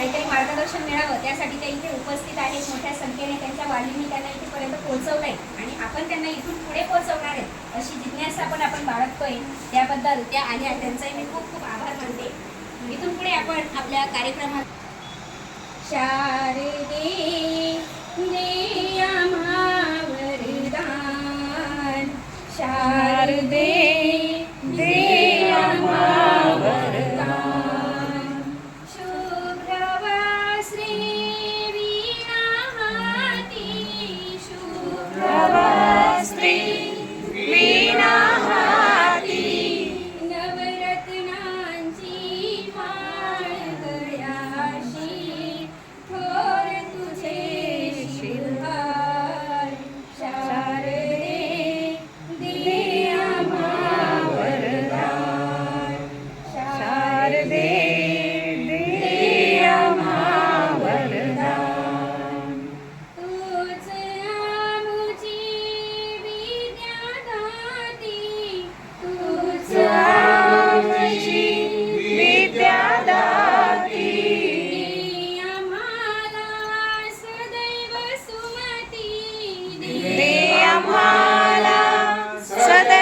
काहीतरी मार्गदर्शन मिळावं त्यासाठी त्या इथे उपस्थित आहेत मोठ्या संख्येने त्यांच्या वालींनी त्यांना इथेपर्यंत आहे आणि आपण त्यांना इथून पुढे पोहोचवणार आहेत अशी जिज्ञासा पण आपण बाळगतोय. त्याबद्दल त्या आल्या त्यांचाही मी खूप खूप आभार मानते. इथून पुढे आपण आपल्या कार्यक्रमात शारदे शारदे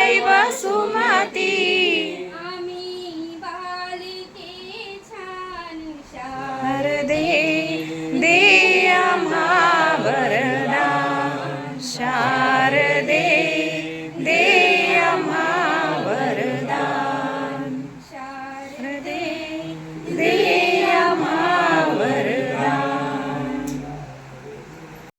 दैव सुमती आम्ही दे आम्हा वरदा शा